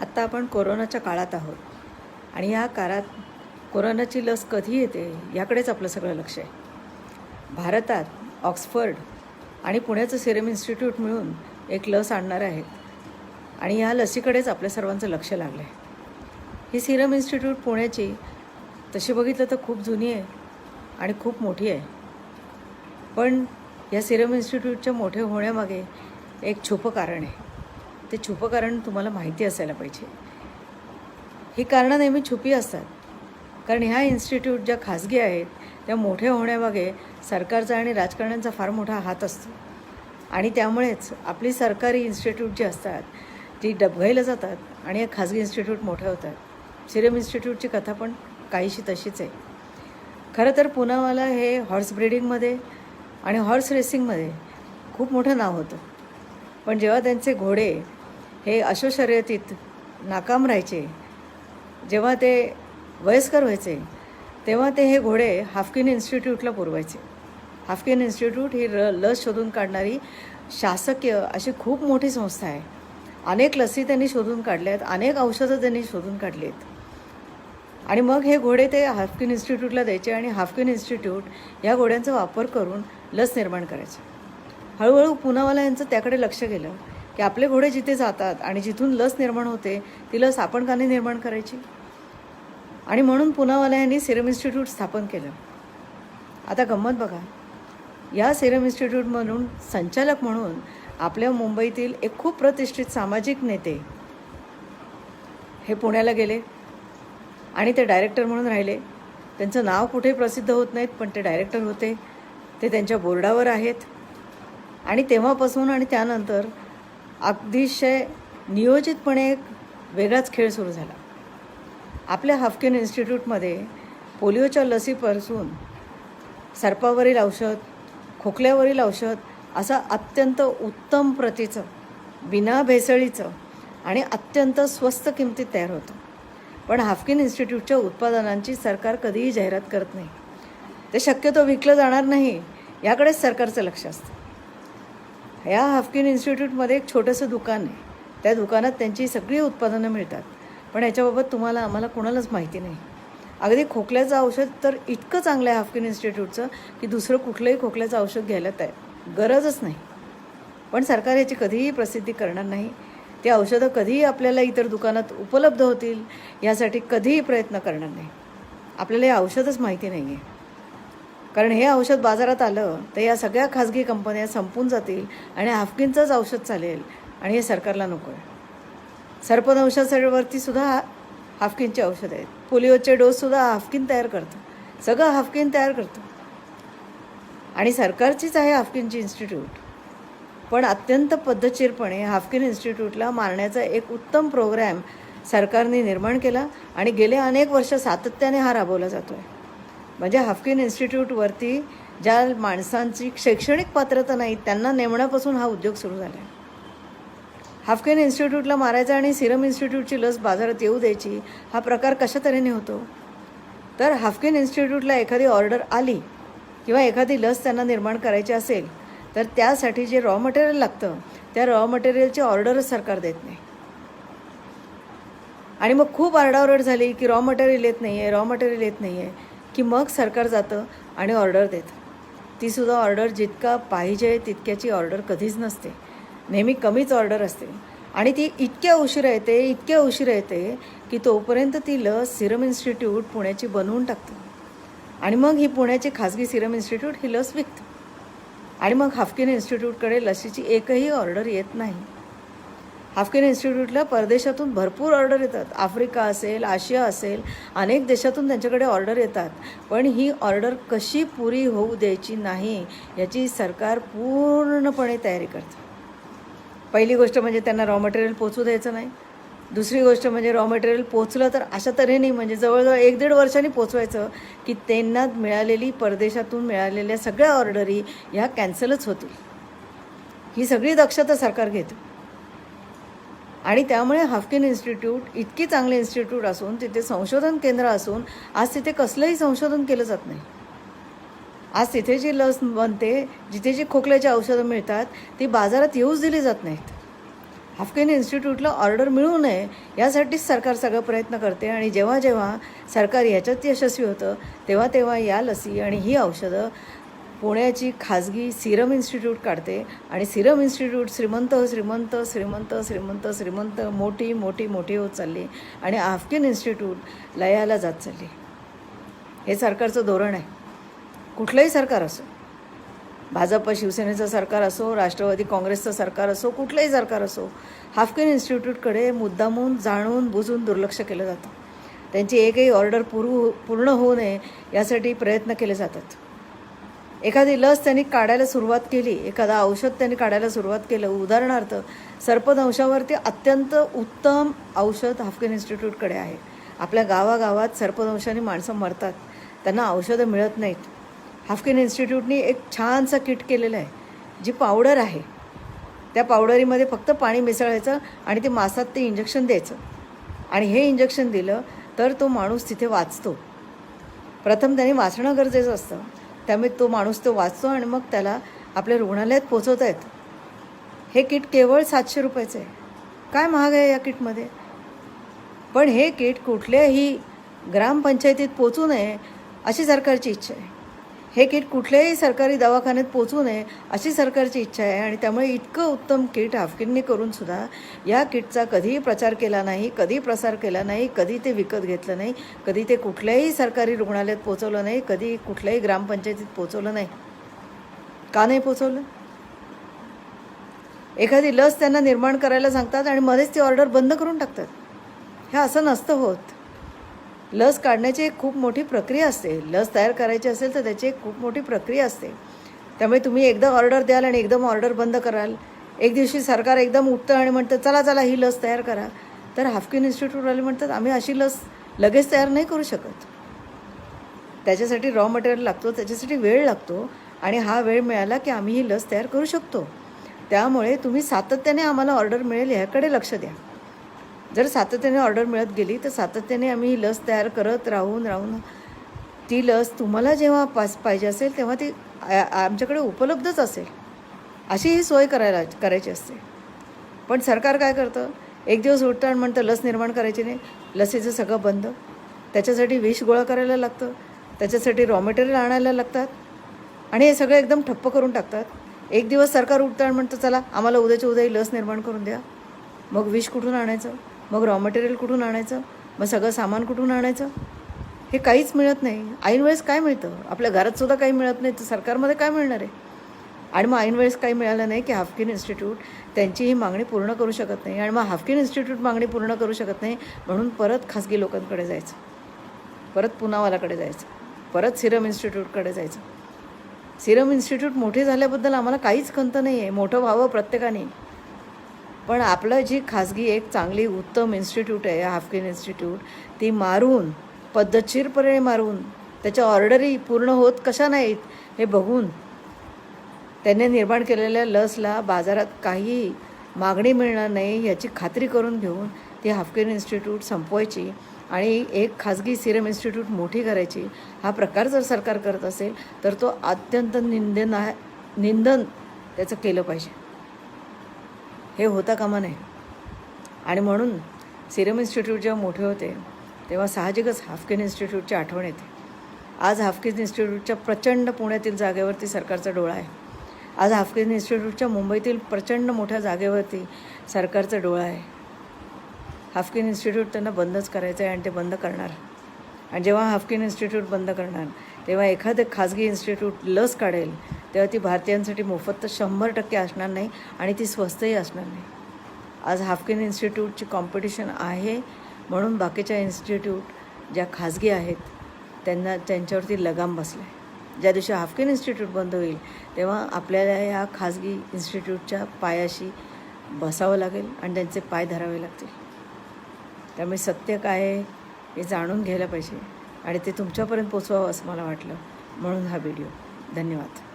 आत्ता आपण कोरोनाच्या काळात आहोत. आणि या काळात कोरोनाची लस कधी येते याकडेच आपलं सगळं लक्ष आहे. भारतात ऑक्सफर्ड आणि पुण्याचं सिरम इन्स्टिट्यूट मिळून एक लस आणणार आहेत. आणि या लसीकडेच आपल्या सर्वांचं लक्ष लागलं आहे ही सिरम इन्स्टिट्यूट पुण्याची तशी बघितलं तर खूप जुनी आहे आणि खूप मोठी आहे. पण या सिरम इन्स्टिट्यूटच्या मोठे होण्यामागे एक छुपं कारण आहे. ते छुपं कारण तुम्हाला माहिती असायला पाहिजे. ही कारणं नेहमी छुपी असतात. कारण ह्या इन्स्टिट्यूट ज्या खाजगी आहेत त्या मोठ्या होण्यामागे सरकारचा आणि राजकारण्यांचा फार मोठा हात असतो. आणि त्यामुळेच आपली सरकारी इन्स्टिट्यूट जी असतात ती डबघाईला जातात आणि या खाजगी इन्स्टिट्यूट मोठ्या होतात सिरम इन्स्टिट्यूटची कथा पण काहीशी तशीच आहे. खरं तर पुनावाला हे हॉर्स ब्रिडिंगमध्ये आणि हॉर्स रेसिंगमध्ये खूप मोठं नाव होतं. पण जेव्हा त्यांचे घोडे हे अश्वशर्यतीत नाकाम राहायचे. जेव्हा ते वयस्कर व्हायचे तेव्हा ते हे घोडे हाफकिन इन्स्टिट्यूटला पुरवायचे. हाफकिन इन्स्टिट्यूट ही र लस शोधून काढणारी शासकीय अशी खूप मोठी संस्था आहे. अनेक लसी त्यांनी शोधून काढल्या आहेत अनेक औषधं त्यांनी शोधून काढली आहेत आणि मग हे घोडे ते हाफकिन इन्स्टिट्यूटला द्यायचे आणि हाफकिन इन्स्टिट्यूट या घोड्यांचा वापर करून लस निर्माण करायचे. हळूहळू पुनावाला यांचं त्याकडे लक्ष गेलं. की आपले घोडे जिथे जातात आणि जिथून लस निर्माण होते ती लस आपण का नाही निर्माण करायची? आणि म्हणून पुनावाला यांनी सिरम इन्स्टिट्यूट स्थापन केलं. आता गंमत बघा. या सिरम इन्स्टिट्यूट म्हणून संचालक म्हणून आपल्या मुंबईतील एक खूप प्रतिष्ठित सामाजिक नेते हे पुण्याला गेले. आणि ते डायरेक्टर म्हणून राहिले. त्यांचं नाव कुठे प्रसिद्ध होत नाहीत पण ते डायरेक्टर होते. ते त्यांच्या बोर्डावर आहेत. आणि तेव्हापासून आणि त्यानंतर अतिशय नियोजितपणे एक वेगळाच खेळ सुरू झाला. आपल्या हाफकिन इन्स्टिट्यूटमध्ये पोलिओच्या लसीपासून सर्पावरील औषध खोकल्यावरील औषध असं अत्यंत उत्तम प्रतीचं बिना भेसळीचं आणि अत्यंत स्वस्त किमतीत तयार होतं. पण हाफकिन इन्स्टिट्यूटच्या उत्पादनांची सरकार कधीही जाहिरात करत नाही. ते शक्यतो विकलं जाणार नाही याकडेच सरकारचं लक्ष असतं. या हाफकिन इन्स्टिट्यूटमध्ये एक छोटंसं दुकान आहे. त्या दुकानात त्यांची सगळी उत्पादनं मिळतात. पण याच्याबाबत तुम्हाला आम्हाला कोणालाच माहिती नाही. अगदी खोकल्याचं औषध तर इतकं चांगलं आहे हाफकिन इन्स्टिट्यूटचं की दुसरं कुठलंही खोकल्याचं औषध घ्यायला तयार गरजच नाही. पण सरकार याची कधीही प्रसिद्धी करणार नाही. ते औषधं कधीही आपल्याला इतर दुकानात उपलब्ध होतील यासाठी कधीही प्रयत्न करणार नाही. आपल्याला हे औषधच माहिती नाही आहे कारण हे औषध बाजारात आलं तर या सगळ्या खाजगी कंपन्या संपून जातील आणि हाफकिनचंच औषध चालेल आणि हे सरकारला नको आहे. सर्पदंशावरती सुद्धा हाफकिनचे औषध आहेत. पोलिओचे डोससुद्धा हाफकिन तयार करतं. सगळं हाफकिन तयार करतं. आणि सरकारचीच आहे हाफकिनची इन्स्टिट्यूट. पण अत्यंत पद्धतशीरपणे हाफकिन इन्स्टिट्यूटला मारण्याचा एक उत्तम प्रोग्रॅम सरकारने निर्माण केला आणि गेले अनेक वर्ष सातत्याने हा राबवला जातो आहे म्हणजे हाफकिन इन्स्टिट्यूटवरती ज्या माणसांची शैक्षणिक पात्रता नाही त्यांना नेमण्यापासून हा उद्योग सुरू झाला आहे हाफकिन इन्स्टिट्यूटला मारायचा आणि सिरम इन्स्टिट्यूटची लस बाजारात येऊ द्यायची हा प्रकार कशा तऱ्हेने होतो? तर हाफकिन इन्स्टिट्यूटला एखादी ऑर्डर आली किंवा एखादी लस त्यांना निर्माण करायची असेल तर त्यासाठी जे रॉ मटेरियल लागतं त्या रॉ मटेरियलची ऑर्डरच सरकार देत नाही. आणि मग खूप आरडाओरड झाली की रॉ मटेरियल येत नाही आहे रॉ मटेरियल येत नाही आहे की मग सरकार जातं आणि ऑर्डर देतं. तीसुद्धा ऑर्डर जितका पाहिजे तितक्याची ऑर्डर कधीच नसते. नेहमी कमीच ऑर्डर असते. आणि ती इतक्या उशिरा येते इतक्या उशिरा येते की तोपर्यंत ती लस सिरम इन्स्टिट्यूट पुण्याची बनवून टाकतं. आणि मग ही पुण्याची खाजगी सिरम इन्स्टिट्यूट ही लस विकतं. आणि मग हाफकिन इन्स्टिट्यूटकडे लसीची एकही ऑर्डर येत नाही. हाफकिन इन्स्टिट्यूटला परदेशातून भरपूर ऑर्डर येतात. आफ्रिका असेल आशिया असेल अनेक देशातून त्यांच्याकडे ऑर्डर येतात. पण ही ऑर्डर कशी पुरी होऊ द्यायची नाही याची सरकार पूर्णपणे तयारी करतं. पहिली गोष्ट म्हणजे त्यांना रॉ मटेरियल पोचू द्यायचं नाही. दुसरी गोष्ट म्हणजे रॉ मटेरियल पोचलं तर अशा तऱ्हेने म्हणजे जवळजवळ एक दीड वर्षांनी पोचवायचं की त्यांना मिळालेली परदेशातून मिळालेल्या सगळ्या ऑर्डरी ह्या कॅन्सलच होतील. ही सगळी दक्षता सरकार घेतं. आणि त्यामुळे हाफकिन इन्स्टिट्यूट इतकी चांगली इन्स्टिट्यूट असून तिथे संशोधन केंद्र असून आज तिथे कसलंही संशोधन केलं जात नाही. आज तिथे जी लस बनते जिथे जी खोकल्याची औषधं मिळतात ती बाजारात येऊच दिली जात नाहीत. हाफकिन इन्स्टिट्यूटला ऑर्डर मिळू नये यासाठीच सरकार सगळं प्रयत्न करते आणि जेव्हा जेव्हा सरकार याच्यात यशस्वी होतं तेव्हा तेव्हा या लसी आणि ही औषधं पुण्याची खाजगी सिरम इन्स्टिट्यूट काढते आणि सिरम इन्स्टिट्यूट श्रीमंत श्रीमंत श्रीमंत श्रीमंत श्रीमंत मोठी मोठी मोठी होत चालली आणि आफ्किन इन्स्टिट्यूट लयाला जात चालली. हे सरकारचं धोरण आहे. कुठलंही सरकार असो भाजप शिवसेनेचं सरकार असो राष्ट्रवादी काँग्रेसचं सरकार असो कुठलंही सरकार असो हाफकिन इन्स्टिट्यूटकडे मुद्दामून जाणून बुजून दुर्लक्ष केलं जातं. त्यांची एकही ऑर्डर पूर्व पूर्ण होऊ नये यासाठी प्रयत्न केले जातात. एखादी लस त्यांनी काढायला सुरुवात केली एखादा औषध त्यांनी काढायला सुरुवात केलं. उदाहरणार्थ सर्पदंशावरती अत्यंत उत्तम औषध हाफकिन इन्स्टिट्यूटकडे आहे. आपल्या गावागावात सर्पदंशाने माणसं मरतात. त्यांना औषधं मिळत नाहीत. हाफकिन इन्स्टिट्यूटनी एक छानसं किट केलेलं आहे जी पावडर आहे. त्या पावडरीमध्ये फक्त पाणी मिसळायचं आणि ते मासात ते इंजेक्शन द्यायचं. आणि हे इंजेक्शन दिलं तर तो माणूस तिथे वाचतो. प्रथम त्याने वाचणं गरजेचं असतं. त्यामुळे तो माणूस तो वाचतो आणि मग त्याला आपल्या रुग्णालयात पोचवता आहेत हे किट केवळ सातशे रुपयाचं आहे. काय महाग आहे या किटमध्ये? पण हे किट कुठल्याही ग्रामपंचायतीत पोचू नये अशी सरकारची इच्छा आहे. हे किट कुठल्याही सरकारी दवाखान्यात पोचू नये अशी सरकारची इच्छा आहे आणि त्यामुळे इतकं उत्तम किट हाफकिनने करून सुद्धा या किटचा कधीही प्रचार केला नाही कधी प्रसार केला नाही कधी ते विकत घेतलं नाही कधी ते कुठल्याही सरकारी रुग्णालयात पोचवलं नाही कधी कुठल्याही ग्रामपंचायतीत पोचवलं नाही. का नाही पोचवलं? एखादी लस त्यांना निर्माण करायला सांगतात आणि मध्येच ती ऑर्डर बंद करून टाकतात. हे असं नसतं होत. लस काढण्याची एक खूप मोठी प्रक्रिया असते. लस तयार करायची असेल तर त्याची एक खूप मोठी प्रक्रिया असते. त्यामुळे तुम्ही एकदा ऑर्डर द्याल आणि एकदम ऑर्डर बंद कराल. एक दिवशी सरकार एकदम उठतं आणि म्हणतं चला चला ही लस तयार करा. तर हाफकिन इन्स्टिट्यूटवाले म्हणतात आम्ही अशी लस लगेच तयार नाही करू शकत. त्याच्यासाठी रॉ मटेरियल लागतो त्याच्यासाठी वेळ लागतो आणि हा वेळ मिळाला की आम्ही ही लस तयार करू शकतो. त्यामुळे तुम्ही सातत्याने आम्हाला ऑर्डर मिळेल ह्याकडे लक्ष द्या. जर सातत्याने ऑर्डर मिळत गेली तर सातत्याने आम्ही ही लस तयार करत राहून राहून ती लस तुम्हाला जेव्हा पास पाहिजे असेल तेव्हा ती आमच्याकडे उपलब्धच असेल. अशी ही सोय करायला करायची असते. पण सरकार काय करतं? एक दिवस उठतं आणि म्हणतं लस निर्माण करायची नाही. लसीचं सगळं बंद. त्याच्यासाठी विष गोळा करायला लागतं. त्याच्यासाठी रॉ मटेरियल आणायला लागतात. आणि हे सगळं एकदम ठप्प करून टाकतात. एक दिवस सरकार उठतं आणि म्हणतं चला आम्हाला उद्याच्या उद्याही लस निर्माण करून द्या. मग विष कुठून आणायचं? मग रॉ मटेरियल कुठून आणायचं? मग सगळं सामान कुठून आणायचं? हे काहीच मिळत नाही. ऐन वेळेस काय मिळतं? आपल्या घरातसुद्धा काही मिळत नाही. तर सरकारमध्ये काय मिळणार आहे? आणि मग ऐन वेळेस काही मिळालं नाही की हाफकिन इन्स्टिट्यूट त्यांची ही मागणी पूर्ण करू शकत नाही. आणि मग हाफकिन इन्स्टिट्यूट मागणी पूर्ण करू शकत नाही म्हणून परत खाजगी लोकांकडे जायचं. परत पुनावालाकडे जायचं. परत सिरम इन्स्टिट्यूटकडे जायचं. सिरम इन्स्टिट्यूट मोठे झाल्याबद्दल आम्हाला काहीच खंत नाही आहे मोठं व्हावं प्रत्येकाने. पण आपलं जी खाजगी एक चांगली उत्तम इन्स्टिट्यूट आहे हाफकिन इन्स्टिट्यूट ती मारून पद्धतशीरपणे मारून त्याच्या ऑर्डरी पूर्ण होत कशा नाहीत हे बघून त्याने निर्माण केलेल्या लसला बाजारात काही मागणी मिळणार नाही याची खात्री करून घेऊन ती हाफकिन इन्स्टिट्यूट संपवायची आणि एक खाजगी सिरम इन्स्टिट्यूट मोठी करायची. हा प्रकार जर सरकार करत असेल तर तो अत्यंत निंदना निंदन त्याचं केलं पाहिजे. हे होता कामा नये. आणि म्हणून सिरम इन्स्टिट्यूट जेव्हा मोठे होते तेव्हा साहजिकच हाफकिन इन्स्टिट्यूटची आठवण येते. आज हाफकिन इन्स्टिट्यूटच्या प्रचंड पुण्यातील जागेवरती सरकारचा डोळा आहे. आज हाफकिन इन्स्टिट्यूटच्या मुंबईतील प्रचंड मोठ्या जागेवरती सरकारचा डोळा आहे. हाफकिन इन्स्टिट्यूट त्यांना बंदच करायचं आहे आणि ते बंद करणार. आणि जेव्हा हाफकिन इन्स्टिट्यूट बंद करणार तेव्हा एखादं खाजगी इन्स्टिट्यूट लस काढेल तेव्हा ती भारतीयांसाठी मोफत तर शंभर टक्के असणार नाही आणि ती स्वस्तही असणार नाही. आज हाफकिन इन्स्टिट्यूटची कॉम्पिटिशन आहे म्हणून बाकीच्या इन्स्टिट्यूट ज्या खाजगी आहेत त्यांना त्यांच्यावरती लगाम बसला आहे ज्या दिवशी हाफकिन इन्स्टिट्यूट बंद होईल तेव्हा आपल्याला या खाजगी इन्स्टिट्यूटच्या पायाशी बसावं लागेल आणि त्यांचे पाय धरावे लागतील. त्यामुळे सत्य काय आहे हे जाणून घ्यायला पाहिजे आणि ते तुमच्यापर्यंत पोचवावं असं मला वाटलं. म्हणून हा व्हिडिओ. धन्यवाद.